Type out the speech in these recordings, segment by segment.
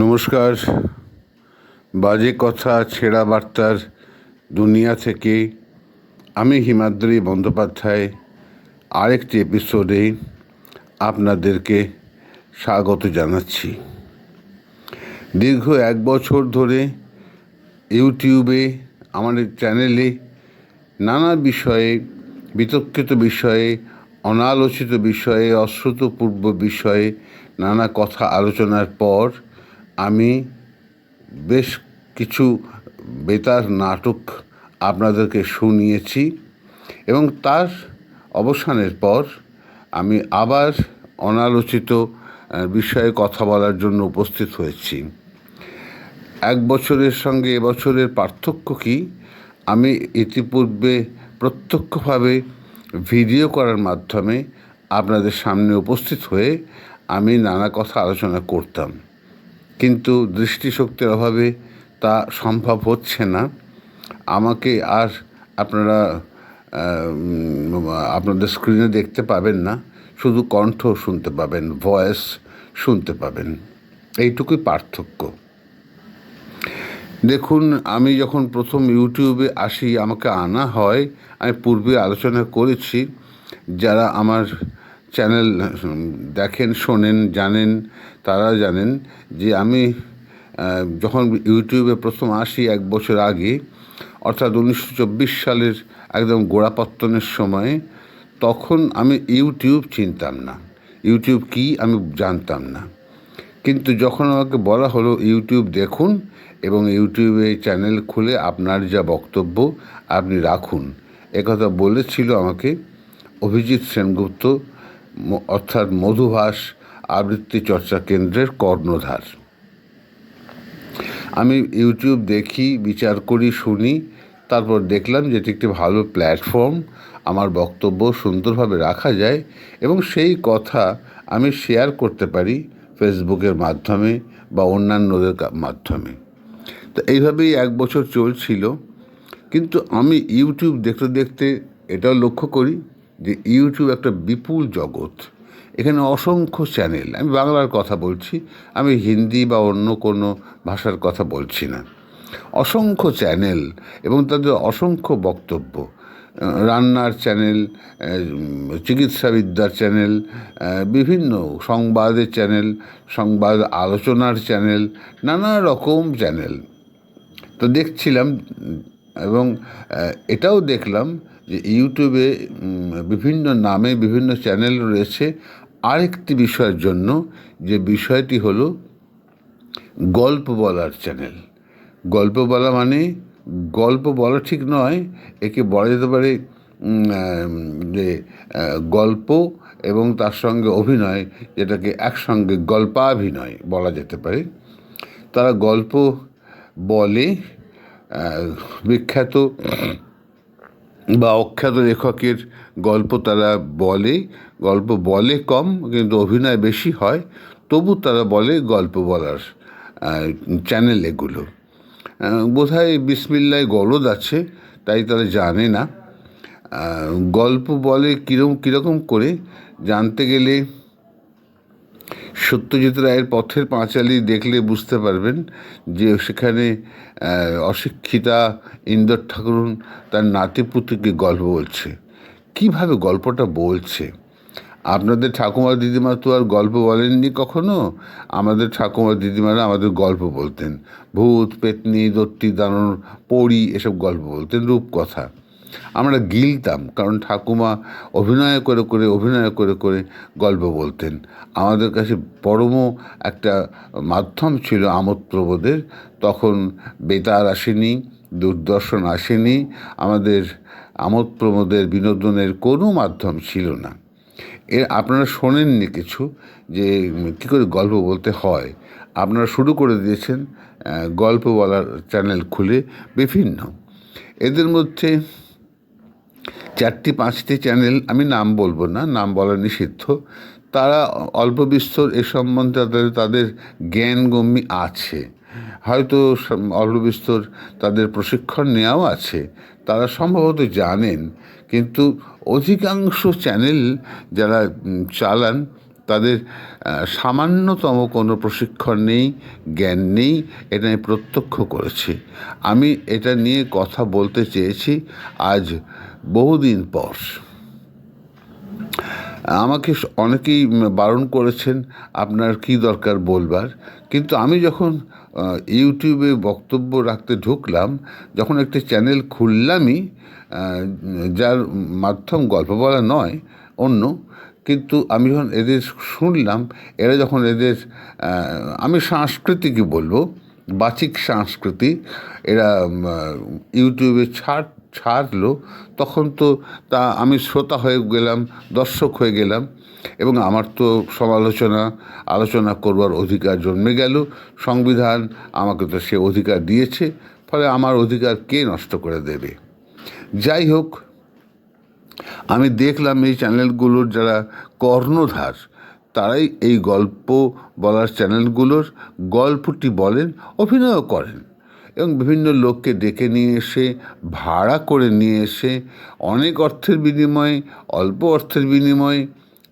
নমস্কার। বাজে কথা, ছেঁড়া বার্তার দুনিয়া থেকে আমি হিমাদ্রি বন্দ্যোপাধ্যায়। আরেকটি এপিসোডে আপনাদেরকে স্বাগত জানাচ্ছি। দীর্ঘ এক বছর ধরে ইউটিউবে আমাদের চ্যানেলে নানা বিষয়ে, বিতর্কিত বিষয়ে, অনালোচিত বিষয়ে, অশ্রুতপূর্ব বিষয়ে নানা কথা আলোচনার পর আমি বেশ কিছু বেতার নাটক আপনাদেরকে শুনিয়েছি এবং তার অবসানের পর আমি আবার অনালোচিত বিষয়ে কথা বলার জন্য উপস্থিত হয়েছি। এক বছরের সঙ্গে এবছরের পার্থক্য কি? আমি ইতিপূর্বে প্রত্যক্ষভাবে ভিডিও করার মাধ্যমে আপনাদের সামনে উপস্থিত হয়ে আমি নানা কথা আলোচনা করতাম। কিন্তু দৃষ্টিশক্তির অভাবে তা সম্ভব হচ্ছে না। আমাকে আর আপনারা আপনাদের স্ক্রিনে দেখতে পাবেন না। শুধু কণ্ঠ শুনতে পাবেন ভয়েস শুনতে পাবেন। এইটুকুই পার্থক্য। দেখুন, আমি যখন প্রথম ইউটিউবে আসি, আমাকে আনা হয়, আমি পূর্বে আলোচনা করেছি, যারা আমার চ্যানেল দেখেন, শোনেন, জানেন, তারা জানেন যে আমি যখন ইউটিউবে প্রথম আসি এক বছর আগে, অর্থাৎ উনিশশো চব্বিশ সালের একদম গোড়াপত্তনের সময়, তখন আমি ইউটিউব চিনতাম না। ইউটিউব কি আমি জানতাম না। কিন্তু যখন আমাকে বলা হলো, ইউটিউব দেখুন এবং ইউটিউবে চ্যানেল খুলে আপনার যা বক্তব্য, আপনি রাখুন। একথা বলেছিল আমাকে অভিজিৎ সেনগুপ্ত অর্থাৎ মধুভাস আবৃত্তি চর্চা কেন্দ্রের কর্ণধার। আমি ইউটিউব দেখি, বিচার করি, শুনি, তারপর দেখলাম যে এটি একটি ভালো প্ল্যাটফর্ম, আমার বক্তব্য সুন্দরভাবে রাখা যায় এবং সেই কথা আমি শেয়ার করতে পারি ফেসবুকের মাধ্যমে বা অন্যান্যদের মাধ্যমে। তো এইভাবেই এক বছর চলছিল, কিন্তু আমি ইউটিউব দেখতে দেখতে এটাও লক্ষ্য করি যে ইউটিউব একটা বিপুল জগৎ। এখানে অসংখ্য চ্যানেল আমি বাংলার কথা বলছি, আমি হিন্দি বা অন্য কোনো ভাষার কথা বলছি না। অসংখ্য চ্যানেল এবং তাদের অসংখ্য বক্তব্য রান্নার চ্যানেল চিকিৎসাবিদ্যার চ্যানেল বিভিন্ন সংবাদের চ্যানেল সংবাদ আলোচনার চ্যানেল নানা রকম চ্যানেল তো দেখছিলাম, এবং এটাও দেখলাম যে ইউটিউবে বিভিন্ন নামে বিভিন্ন চ্যানেল রয়েছে। আরেকটি বিষয়ের জন্য যে বিষয়টি হলো গল্প বলার চ্যানেল। গল্প বলা মানে গল্প বলা ঠিক নয়, একে বলা যেতে পারে যে গল্প এবং তার সঙ্গে অভিনয়, যেটাকে একসঙ্গে গল্পাভিনয় বলা যেতে পারে। তারা গল্প বলে বিখ্যাত বা অখ্যাত লেখকের গল্প তারা বলে, গল্প বলে কম, কিন্তু অভিনয় বেশি হয়, তবু তারা বলে গল্প বলার চ্যানেল এগুলো। বোধ হয় বিসমিল্লায় গলদ আছে, তাই তারা জানে না। গল্প বলে কীরকম কীরকম করে জানতে গেলে সত্যজিৎ রায়ের পথের পাঁচালী দেখলে বুঝতে পারবেন যে সেখানে অশিক্ষিতা ইন্দর ঠাকুরুন তার নাতিপুতিকে গল্প বলছে। কীভাবে গল্পটা বলছে? আপনাদের ঠাকুমা দিদিমা তো আর গল্প বলেননি কখনো? আমাদের ঠাকুমা দিদিমারা আমাদের গল্প বলতেন। ভূত, পেতনি, দত্তি, দানর পড়ি এসব গল্প বলতেন রূপকথা। আমরা গিলতাম, কারণ ঠাকুমা অভিনয় করে করে, অভিনয় করে করে গল্প বলতেন। আমাদের কাছে পরম একটা মাধ্যম ছিল আমোদ প্রবোধের তখন বেতার আসেনি, দূরদর্শন আসেনি, আমাদের আমোদ প্রমোদের বিনোদনের কোনো মাধ্যম ছিল না। এর আপনারা শোনেননি কিছু যে কী করে গল্প বলতে হয়? আপনারা শুরু করে দিয়েছেন গল্প বলার চ্যানেল খুলে, বিভিন্ন। এদের মধ্যে চারটি, পাঁচটি চ্যানেল আমি নাম বলব না, নাম বলা নিষিদ্ধ। তারা অল্প বিস্তর এ সম্বন্ধে তাদের তাদের জ্ঞানগম্যি আছে। হয়তো অল্প বিস্তর তাদের প্রশিক্ষণ নেওয়াও আছে। তারা সম্ভবত জানেন, কিন্তু অধিকাংশ চ্যানেল যারা চালান, তাদের সামান্যতম কোনো প্রশিক্ষণ নেই, জ্ঞান নেই, এটা আমি প্রত্যক্ষ করেছি। আমি এটা নিয়ে কথা বলতে চেয়েছি। আজ বহুদিন পর। আমাকে অনেকেই বারণ করেছেন, আপনার কি দরকার বলবার? কিন্তু আমি যখন ইউটিউবে বক্তব্য রাখতে ঢুকলাম, যখন একটি চ্যানেল খুললামই যার মাধ্যম গল্প বলা নয়, অন্য, কিন্তু আমি যখন এদের শুনলাম, এরা যখন এদের আমি সংস্কৃতিকে বলব, বাচিক সংস্কৃতি এরা ইউটিউবে ছাড় ছাড়লো, তখন তো তা আমি শ্রোতা হয়ে গেলাম, দর্শক হয়ে গেলাম এবং আমার তো সমালোচনা, আলোচনা করবার অধিকার জন্মে গেল। সংবিধান আমাকে তো সে অধিকার দিয়েছে, ফলে আমার অধিকার কে নষ্ট করে দেবে? যাই হোক, আমি দেখলাম এই চ্যানেলগুলোর যারা কর্ণধার, তারাই এই গল্প বলার চ্যানেলগুলোর গল্পটি বলেন, অভিনয়ও করেন। এবং বিভিন্ন লোককে ডেকে নিয়ে এসে, ভাড়া করে নিয়ে এসে, অনেক অর্থের বিনিময়ে, অল্প অর্থের বিনিময়ে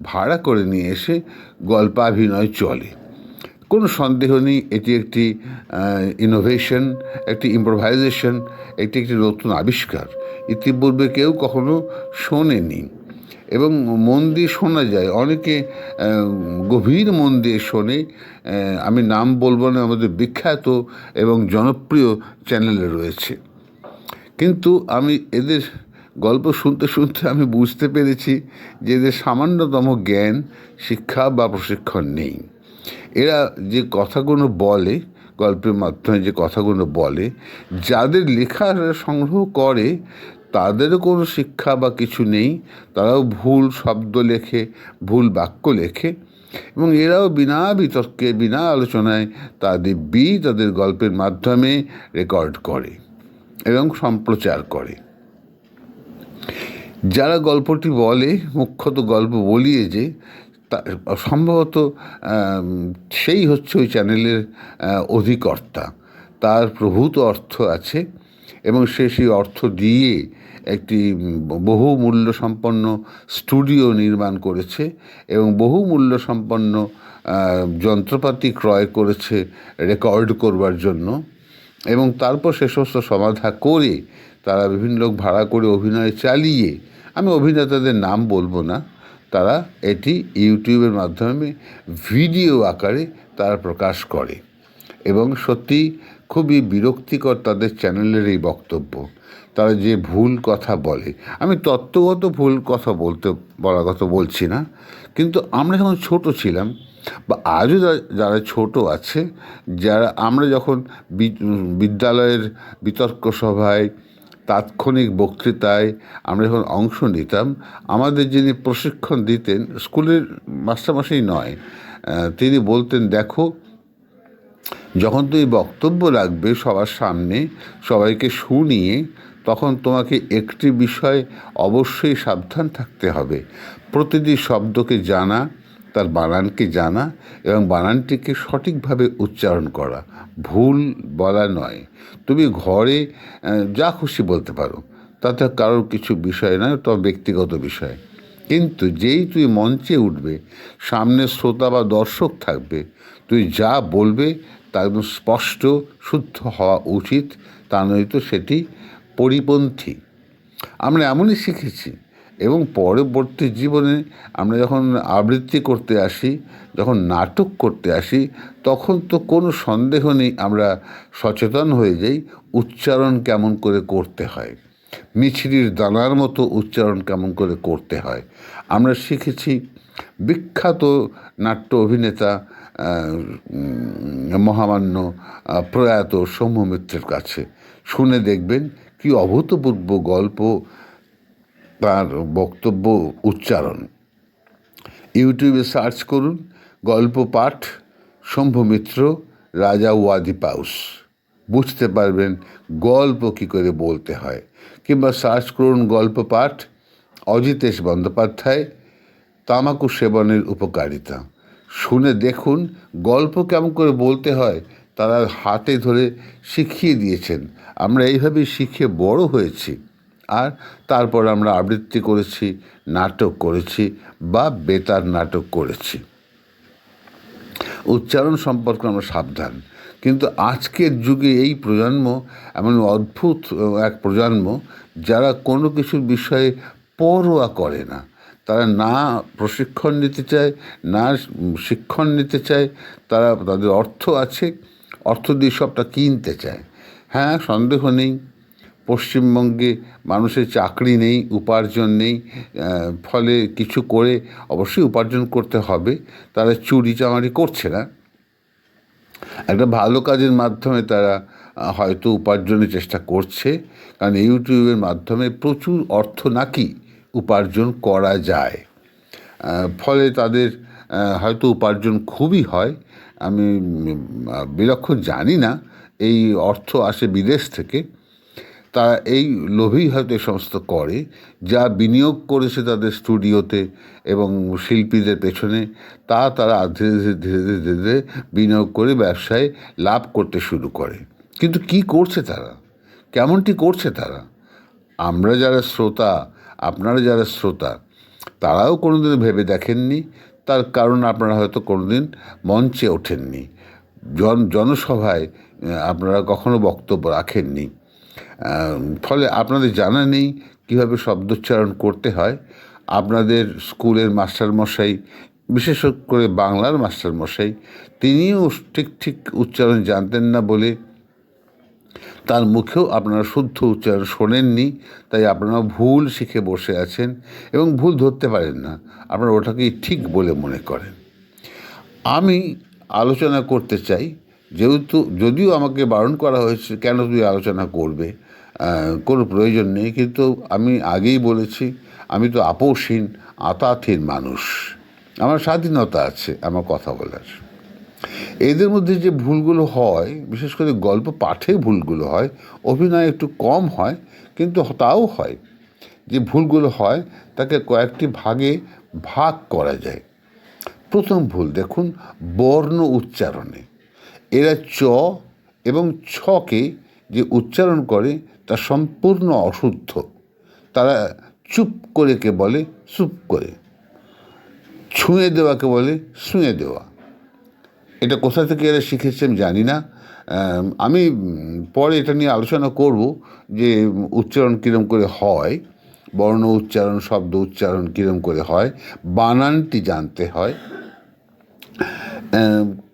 ভাড়া করে নিয়ে এসে গল্পাভিনয় চলে। কোনো সন্দেহ নেই, এটি একটি ইনোভেশন একটি ইম্প্রোভাইজেশন এটি একটি নতুন আবিষ্কার। ইতিপূর্বে কেউ কখনো শোনেনি। এবং মন দিয়ে শোনা যায়। অনেকে গভীর মন দিয়ে শোনে আমি নাম বলব না, আমাদের বিখ্যাত এবং জনপ্রিয় চ্যানেলে রয়েছে। কিন্তু আমি এদের গল্প শুনতে শুনতে আমি বুঝতে পেরেছি যে এদের সামান্যতম জ্ঞান, শিক্ষা বা প্রশিক্ষণ নেই। এরা যে কথাগুলো বলে, গল্পের মাধ্যমে যে কথাগুলো বলে, যাদের লেখা সংগ্রহ করে তাদেরও কোনো শিক্ষা বা কিছু নেই, তারাও ভুল শব্দ লেখে, ভুল বাক্য লেখে, এবং এরাও বিনা বিতর্কে, বিনা আলোচনায় তাদের বি, তাদের গল্পের মাধ্যমে রেকর্ড করে এবং সম্প্রচার করে। যারা গল্পটি বলে, মুখ্যত গল্প বলিয়ে যে, তা, সম্ভবত সেই হচ্ছে ওই চ্যানেলের অধিকর্তা। তার প্রভূত অর্থ আছে এবং সে সেই অর্থ দিয়ে একটি উম, বহু মূল্য সম্পন্ন স্টুডিও নির্মাণ করেছে এবং বহু মূল্য সম্পন্ন যন্ত্রপাতি ক্রয় করেছে রেকর্ড করবার জন্য। এবং তারপর সে সমস্ত সমাধা করে তারা বিভিন্ন লোক ভাড়া করে অভিনয় চালিয়ে আমি অভিনেতাদের নাম বলব না তারা এটি ইউটিউবের মাধ্যমে ভিডিও আকারে তারা প্রকাশ করে। এবং সত্যি খুবই বিরক্তিকর তাদের চ্যানেলের এই বক্তব্য। তারা যে ভুল কথা বলে। আমি তত্ত্বগত ভুল কথা বলতে, বলার কথা বলছি না। কিন্তু আমরা যখন ছোট ছিলাম, বা আজও যারা ছোট আছে, যারা আমরা যখন বিদ্যালয়ের বিতর্ক সভায়, তাৎক্ষণিক বক্তৃতায় আমরা যখন অংশ নিতাম, আমাদের যিনি প্রশিক্ষণ দিতেন, স্কুলের মাস্টারমশাই নয় তিনি বলতেন, দেখো যখন তুমি বক্তব্য রাখবে সবার সামনে, সবাইকে শুনিয়ে, তখন তোমাকে একটি বিষয় অবশ্যই সাবধান থাকতে হবে। প্রতিটি শব্দকে জানা, তার বানানকে জানা এবং বানানটিকে সঠিকভাবে উচ্চারণ করা। ভুল বলা নয়। তুমি ঘরে যা খুশি বলতে পারো। তাতে কারোর কিছু বিষয় নয়, তোমার ব্যক্তিগত বিষয়। কিন্তু যেই তুই মঞ্চে উঠবে, সামনে শ্রোতা বা দর্শক থাকবে তুই যা বলবে তা একদম স্পষ্ট, শুদ্ধ হওয়া উচিত। তা নয়তো সেটি পরিপন্থী। আমরা এমনই শিখেছি এবং পরবর্তী জীবনে আমরা যখন আবৃত্তি করতে আসি, যখন নাটক করতে আসি, তখন তো কোনো সন্দেহ নেই আমরা সচেতন হয়ে যাই উচ্চারণ কেমন করে করতে হয়। মিছরির দানার মতো উচ্চারণ কেমন করে করতে হয়। আমরা শিখেছি বিখ্যাত নাট্য অভিনেতা মহামান্য প্রয়াত সৌম্য মিত্রের কাছে। শুনে দেখবেন কি অভূতপূর্ব গল্প তার বক্তব্য উচ্চারণ। ইউটিউবে সার্চ করুন, গল্প পাঠ শম্ভু মিত্র রাজা ওয়াদি পাউস। বুঝতে পারবেন গল্প কী করে বলতে হয়। কিংবা সার্চ করুন গল্প পাঠ, অজিতেশ বন্দ্যোপাধ্যায়, তামাকু সেবনের উপকারিতা। শুনে দেখুন গল্প কেমন করে বলতে হয়, তারা হাতে ধরে শিখিয়ে দিয়েছেন। আমরা এইভাবেই শিখে বড় হয়েছি। আর তারপর আমরা আবৃত্তি করেছি, নাটক করেছি বা বেতার নাটক করেছি। উচ্চারণ সম্পর্কে আমরা সাবধান। কিন্তু আজকের যুগে এই প্রজন্ম এমন অদ্ভুত এক প্রজন্ম যারা কোনো কিছুর বিষয়ে পরোয়া করে না। তারা না প্রশিক্ষণ নিতে চায়, না শিক্ষণ নিতে চায়, তারা তাদের অর্থ আছে, অর্থ দিয়ে সবটা কিনতে চায়। হ্যাঁ সন্দেহ নেই। পশ্চিমবঙ্গে মানুষের চাকরি নেই, উপার্জন নেই ফলে কিছু করে অবশ্যই উপার্জন করতে হবে, তারা চুরি চামারি করছে না। একটা ভালো কাজের মাধ্যমে তারা হয়তো উপার্জনের চেষ্টা করছে, কারণ ইউটিউবের মাধ্যমে প্রচুর অর্থ নাকি উপার্জন করা যায়। ফলে তাদের হয়তো উপার্জন খুবই হয়। আমি বিলক্ষণ জানি না, এই অর্থ আসে বিদেশ থেকে। তারা এই লোভেই হয়তো এ সমস্ত করে, যা বিনিয়োগ করেছে তাদের স্টুডিওতে এবং শিল্পীদের পেছনে, তা তারা ধীরে ধীরে ধীরে ধীরে ধীরে ধীরে বিনিয়োগ করে ব্যবসায় লাভ করতে শুরু করে। কিন্তু কি করছে তারা? কেমনটি করছে তারা? আমরা যারা শ্রোতা আপনারা যারা শ্রোতা, তারাও কোনোদিন ভেবে দেখেননি, তার কারণ আপনারা হয়তো কোনোদিন মঞ্চে ওঠেননি। জন, জনসভায় আপনারা কখনো বক্তব্য রাখেননি। ফলে আপনাদের জানা নেই কীভাবে শব্দোচ্চারণ করতে হয়। আপনাদের স্কুলের মাস্টারমশাই, বিশেষ করে বাংলার মাস্টারমশাই, তিনিও ঠিক ঠিক উচ্চারণ জানতেন না বলে তার মুখেও আপনারা শুদ্ধ উচ্চারণ শোনেননি, তাই আপনারা ভুল শিখে বসে আছেন এবং ভুল ধরতে পারেন না। আপনারা ওটাকেই ঠিক বলে মনে করেন। আমি আলোচনা করতে চাই, যেহেতু যদিও আমাকে বারণ করা হয়েছে, কেন তুই আলোচনা করবে? কোনো প্রয়োজন নেই, কিন্তু আমি আগেই বলেছি, আমি তো আপোষহীন, আতাথীন মানুষ। আমার স্বাধীনতা আছে আমার কথা বলার। এদের মধ্যে যে ভুলগুলো হয়, বিশেষ করে গল্প পাঠে ভুলগুলো হয়, অভিনয় একটু কম হয়, কিন্তু তাও হয়। যে ভুলগুলো হয়, তাকে কয়েকটি ভাগে ভাগ করা যায়। প্রথম ভুল দেখুন, বর্ণ উচ্চারণে। এরা চ এবং ছকে যে উচ্চারণ করে, তা সম্পূর্ণ অশুদ্ধ। তারা চুপ করে কে বলে, চুপ করে। ছুঁয়ে দেওয়াকে বলে, ছুঁয়ে দেওয়া। এটা কোথা থেকে এরা শিখেছে আমি জানি না। আমি পরে এটা নিয়ে আলোচনা করব যে উচ্চারণ কীরম করে হয়, বর্ণ উচ্চারণ, শব্দ উচ্চারণ কীরম করে হয়, বানানটি জানতে হয়।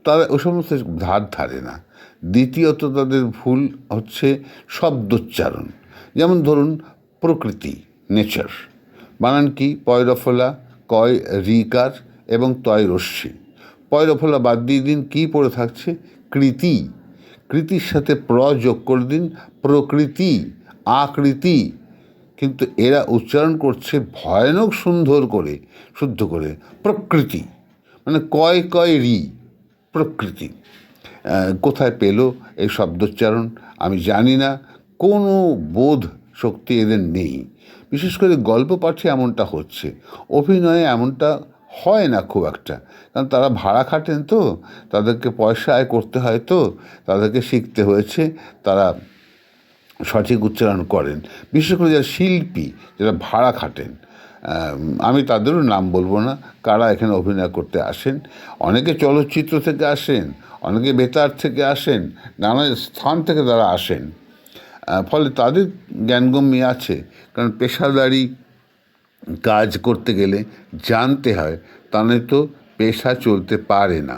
তারা ও সমস্ত ধার ধারে না। দ্বিতীয়ত তাদের ভুল হচ্ছে শব্দোচ্চারণ। যেমন ধরুন, প্রকৃতি, নেচার। বানান কি? পয়রফলা কয় রিকার এবং তয় রশ্মি। পয়রফলা বাদ দিয়ে দিন, কী পড়ে থাকছে? কৃতি। কৃতির সাথে প্র যোগ করে দিন, প্রকৃতি, আকৃতি। কিন্তু এরা উচ্চারণ করছে ভয়ানক সুন্দর করে, শুদ্ধ করে, প্রকৃতি। মানে কয় কয় রি, প্রকৃতি। কোথায় পেল এই শব্দোচ্চারণ? আমি জানি না, কোনো বোধ শক্তি এদের নেই। বিশেষ করে গল্প পাঠে এমনটা হচ্ছে, অভিনয়ে এমনটা হয় না খুব একটা। কারণ তারা ভাড়া খাটেন তো, তাদেরকে পয়সা আয় করতে হয় তো, তাদেরকে শিখতে হয়েছে, তারা সঠিক উচ্চারণ করেন। বিশেষ করে যারা শিল্পী, যারা ভাড়া খাটেন আমি তাদেরও নাম বলব না, কারা এখানে অভিনয় করতে আসেন। অনেকে চলচ্চিত্র থেকে আসেন, অনেকে বেতার থেকে আসেন, নানা স্থান থেকে তারা আসেন। ফলে তাদের জ্ঞানগম্যি আছে, কারণ পেশাদারি কাজ করতে গেলে জানতে হয় তা নয়তো পেশা চলতে পারে না।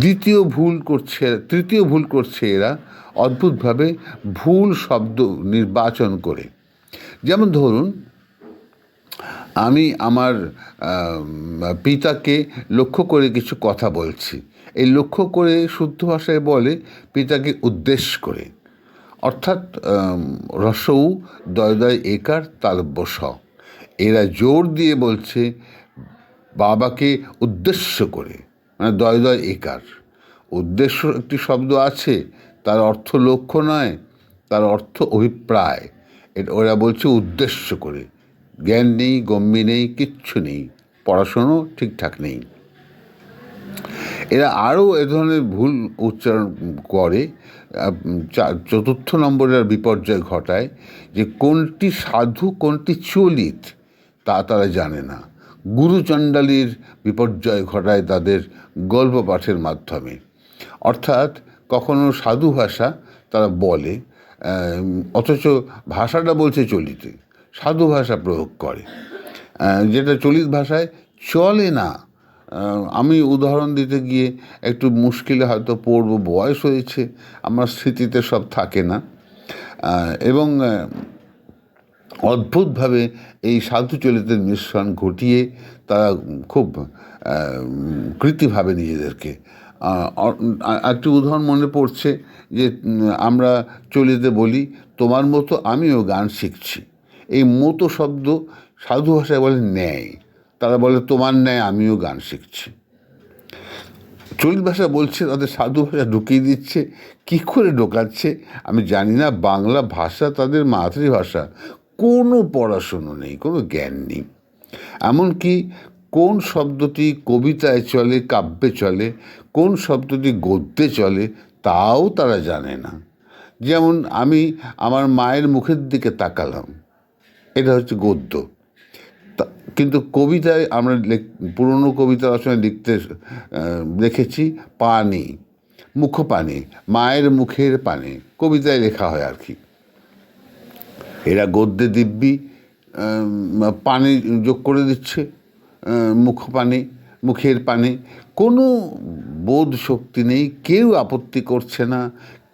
দ্বিতীয় ভুল করছে, তৃতীয় ভুল করছে এরা অদ্ভুতভাবে ভুল শব্দ নির্বাচন করে। যেমন ধরুন, আমি আমার পিতাকে লক্ষ্য করে কিছু কথা বলছি। এই লক্ষ্য করে শুদ্ধ ভাষায় বলে পিতাকে উদ্দেশ্য করে। অর্থাৎ রসৌ দয় দয় একার তালব্য স। এরা জোর দিয়ে বলছে, বাবাকে উদ্দেশ্য করে। মানে দয় দয় একার। উদ্দেশ্য একটি শব্দ আছে, তার অর্থ লক্ষ্য নয়, তার অর্থ অভিপ্রায়। এটা ওরা বলছে উদ্দেশ্য করে। জ্ঞান নেই, গম্যি নেই, কিচ্ছু নেই পড়াশুনো ঠিকঠাক নেই। এরা আরও এ ধরনের ভুল উচ্চারণ করে। চতুর্থ নম্বরের বিপর্যয় ঘটায় যে কোনটি সাধু, কোনটি চলিত। তা তারা জানে না। গুরুচণ্ডালীর বিপর্যয় ঘটায় তাদের গল্প পাঠের মাধ্যমে। অর্থাৎ কখনো সাধু ভাষা তারা বলে অথচ ভাষাটা বলছে চলিতে। সাধু ভাষা প্রয়োগ করে। যেটা চলিত ভাষায় চলে না। আমি উদাহরণ দিতে গিয়ে একটু মুশকিলে হয়তো পড়ব, বয়স হয়েছে, আমার স্মৃতিতে সব থাকে না। এবং অদ্ভুতভাবে এই সাধু চলিতের মিশ্রণ ঘটিয়ে তারা খুব কৃতিভাবে নিজেদেরকে একটি উদাহরণ মনে পড়ছে যে আমরা চলিতে বলি, তোমার মতো আমিও গান শিখছি। এই মতো শব্দ সাধু ভাষায় বলে ন্যায়। তারা বলে, তোমার ন্যায় আমিও গান শিখছি। চলিত ভাষা বলছে, তাদের সাধু ভাষা ঢুকিয়ে দিচ্ছে, কী করে ঢোকাচ্ছে? আমি জানি না, বাংলা ভাষা তাদের মাতৃভাষা। কোনো পড়াশুনো নেই, কোনো জ্ঞান নেই। এমনকি কোন শব্দটি কবিতায় চলে, কাব্যে চলে, কোন শব্দটি গদ্যে চলে, তাও তারা জানে না। যেমন আমি আমার মায়ের মুখের দিকে তাকালাম, এটা হচ্ছে গদ্য। কিন্তু কবিতায় আমরা পুরনো কবিতা রচনায় লিখতে দেখেছি পানি মুখ পানি মায়ের মুখের পানি, কবিতায় লেখা হয় আর কি। এরা গদ্যে দিব্যি পানি যোগ করে দিচ্ছে মুখ পানি, মুখের পানি। কোনো বোধ শক্তি নেই, কেউ আপত্তি করছে না,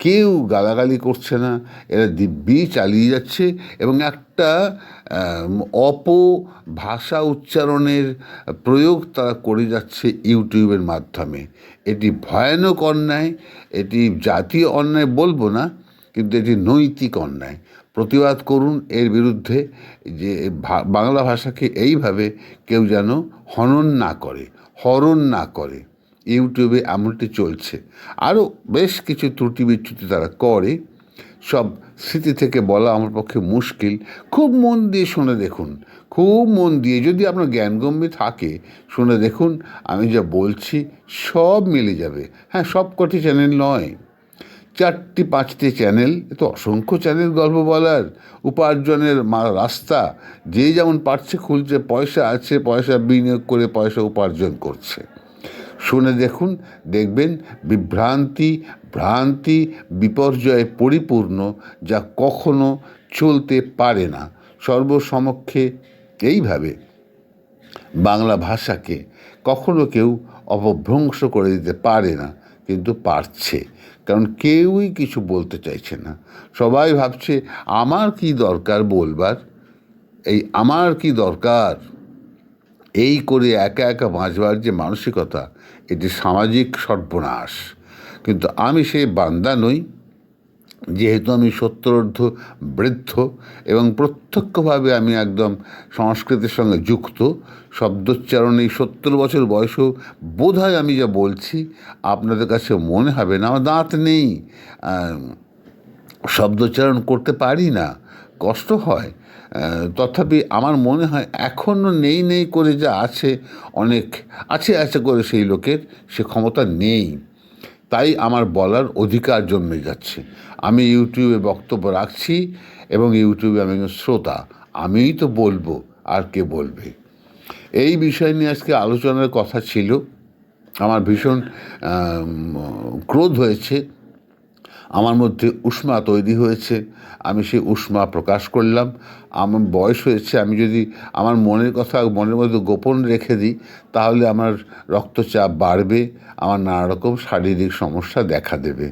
কেউ গালাগালি করছে না, এরা দিব্যি চালিয়ে যাচ্ছে এবং একটা অপ ভাষা উচ্চারণের প্রয়োগ তারা করে যাচ্ছে ইউটিউবের মাধ্যমে। এটি ভয়ানক অন্যায়, এটি জাতীয় অন্যায় বলব না, কিন্তু এটি নৈতিক অন্যায়। প্রতিবাদ করুন এর বিরুদ্ধে যে বাংলা ভাষাকে এইভাবে কেউ যেন হনন না করে, হরণ না করে। ইউটিউবে এমনটি চলছে। আরও বেশ কিছু ত্রুটি বিচ্যুতি তারা করে। সব স্মৃতি থেকে বলা আমার পক্ষে মুশকিল। খুব মন দিয়ে শুনে দেখুন। খুব মন দিয়ে যদি আপনার জ্ঞানগম্যি থাকে, শুনে দেখুন, আমি যা বলছি সব মিলে যাবে। হ্যাঁ সব কটি চ্যানেল নয়। চারটি, পাঁচটি চ্যানেল এ তো অসংখ্য চ্যানেল গল্প বলার, উপার্জনের রাস্তা, যে যেমন পারছে খুলছে, পয়সা আছে, পয়সা বিনিয়োগ করে পয়সা উপার্জন করছে। শুনে দেখুন, দেখবেন বিভ্রান্তি, ভ্রান্তি, বিপর্যয়ে পরিপূর্ণ, যা কখনো চলতে পারে না। সর্বসমক্ষে এইভাবে বাংলা ভাষাকে কখনো কেউ অপভ্রংশ করে দিতে পারে না। কিন্তু পারছে। কারণ কেউই কিছু বলতে চাইছে না। সবাই ভাবছে, আমার কি দরকার বলবার? এই আমার কি দরকার? এই করে একা একা বাঁচবার যে মানসিকতা, এটি সামাজিক সর্বনাশ। কিন্তু আমি সেই বান্দা নই। যেহেতু আমি সত্তরর্ধ বৃদ্ধ এবং প্রত্যক্ষভাবে আমি একদম সংস্কৃতির সঙ্গে যুক্ত, শব্দোচ্চারণ এই সত্তর বছর বয়সেও বোধ আমি যা বলছি, আপনাদের কাছে মনে হবে না, আমার দাঁত নেই। শব্দোচ্চারণ করতে পারি না, কষ্ট হয়। তথাপি আমার মনে হয় এখনও নেই নেই করে যা আছে, অনেক আছে আছে করে সেই লোকের, সে ক্ষমতা নেই। তাই আমার বলার অধিকার জন্মে যাচ্ছে। আমি ইউটিউবে বক্তব্য রাখছি এবং ইউটিউবে আমি শ্রোতা। আমিই তো বলব, আর কে বলবে? এই বিষয় নিয়ে আজকে আলোচনার কথা ছিল। আমার ভীষণ ক্রোধ হয়েছে। আমার মধ্যে উষ্মা তৈরি হয়েছে, আমি সেই উষ্মা প্রকাশ করলাম। আমার বয়স হয়েছে, আমি যদি আমার মনের কথা, মনের মধ্যে গোপন রেখে দিই, তাহলে আমার রক্তচাপ বাড়বে, আমার নানা রকম শারীরিক সমস্যা দেখা দেবে।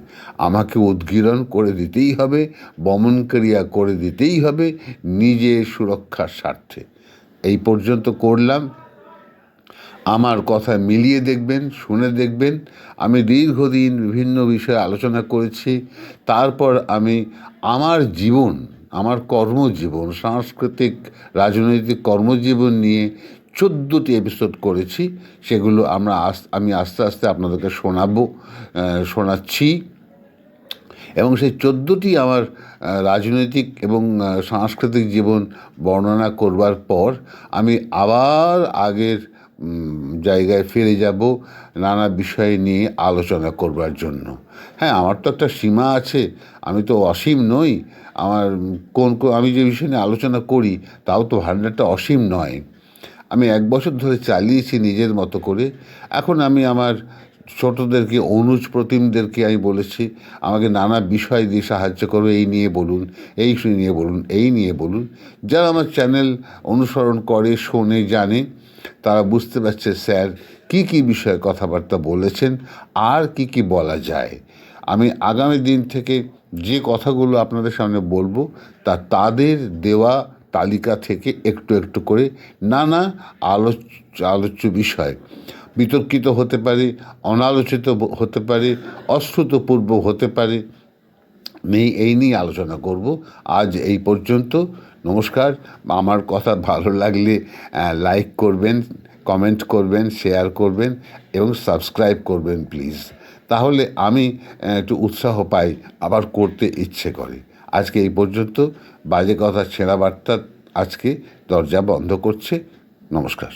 আমাকে উদ্গীরণ করে দিতেই হবে, বমন ক্রিয়া করে দিতেই হবে নিজের সুরক্ষার স্বার্থে। এই পর্যন্ত করলাম। আমার কথা মিলিয়ে দেখবেন, শুনে দেখবেন। আমি দীর্ঘদিন বিভিন্ন বিষয়ে আলোচনা করেছি। তারপর আমি আমার জীবন, আমার কর্মজীবন, সাংস্কৃতিক, রাজনৈতিক কর্মজীবন নিয়ে চোদ্দোটি এপিসোড করেছি। সেগুলো আমরা আমি আস্তে আস্তে আপনাদেরকে শোনাবো শোনাচ্ছি। এবং সেই চোদ্দোটি আমার রাজনৈতিক এবং সাংস্কৃতিক জীবন বর্ণনা করবার পর আমি আবার আগের জায়গায় ফিরে যাব, নানা বিষয় নিয়ে আলোচনা করবার জন্য। হ্যাঁ আমার তো একটা সীমা আছে, আমি তো অসীম নই, আমার কোন আমি যে বিষয় নিয়ে আলোচনা করি, তাও তো ভাণ্ডারটা অসীম নয়। আমি এক বছর ধরে চালিয়েছি নিজের মতো করে, এখন আমি আমার ছোটদেরকে, অনুজ প্রতিমদেরকে আমি বলেছি, আমাকে নানা বিষয় দিয়ে সাহায্য করবে এই নিয়ে বলুন, এই নিয়ে বলুন, এই নিয়ে বলুন। যারা আমার চ্যানেল অনুসরণ করে, শোনে, জানে তারা বুঝতে পারছে, স্যার, কি কি বিষয়ে কথাবার্তা বলেছেন, আর কি কি বলা যায়। আমি আগামী দিন থেকে যে কথাগুলো আপনাদের সামনে বলব, তা তাদের দেওয়া তালিকা থেকে একটু একটু করে নানা আলোচ, আলোচ্য বিষয়। বিতর্কিত হতে পারে, অনালোচিত হতে পারে, অশ্রুতপূর্ব হতে পারে। নেই এই নিয়ে আলোচনা করব। আজ এই পর্যন্ত। নমস্কার। আমার কথা ভালো লাগলে লাইক করবেন কমেন্ট করবেন শেয়ার করবেন এবং সাবস্ক্রাইব করবেন প্লিজ তাহলে আমি একটু উৎসাহ পাই, আবার করতে ইচ্ছে করে। আজকে এই পর্যন্ত। বাজে কথা, ছেঁড়া বার্তা আজকে দরজা বন্ধ করছে। নমস্কার।